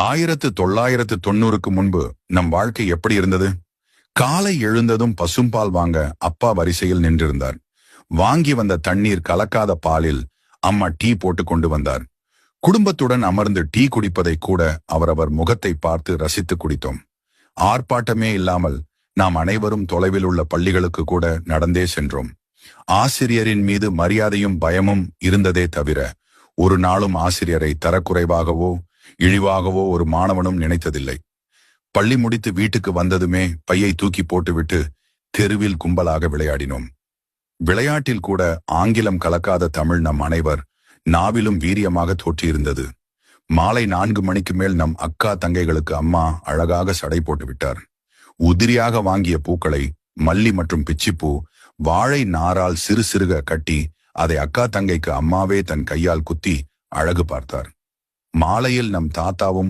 ஆயிரத்து தொள்ளாயிரத்து தொண்ணூறுக்கு முன்பு நம் வாழ்க்கை எப்படி இருந்தது? காலை எழுந்ததும் பசும்பால் வாங்க அப்பா வரிசையில் நின்றிருந்தார். வாங்கி வந்த தண்ணீர் கலக்காத பாலில் அம்மா டீ போட்டு கொண்டு வந்தார். குடும்பத்துடன் அமர்ந்து டீ குடிப்பதை கூட அவரவர் முகத்தை பார்த்து ரசித்து குடித்தோம். ஆர்ப்பாட்டமே இல்லாமல் நாம் அனைவரும் தொலைவில் உள்ள பள்ளிகளுக்கு கூட நடந்தே சென்றோம். ஆசிரியரின் மீது மரியாதையும் பயமும் இருந்ததே தவிர ஒரு நாளும் ஆசிரியரை தரக்குறைவாகவோ இழிவாகவோ ஒரு மாணவனும் நினைத்ததில்லை. பள்ளி முடித்து வீட்டுக்கு வந்ததுமே பையை தூக்கி போட்டுவிட்டு தெருவில் கும்பலாக விளையாடினோம். விளையாட்டில் கூட ஆங்கிலம் கலக்காத தமிழ் நம் அனைவர் நாவிலும் வீரியமாக தோற்றியிருந்தது. மாலை நான்கு மணிக்கு மேல் நம் அக்கா தங்கைகளுக்கு அம்மா அழகாக சடை போட்டு விட்டார் உதிரியாக வாங்கிய பூக்களை மல்லி மற்றும் பிச்சிப்பூ வாழை நாரால் சிறு சிறுக கட்டி அதை அக்கா தங்கைக்கு அம்மாவே தன் கையால் குத்தி அழகு பார்த்தார். மாலையில் நம் தாத்தாவும்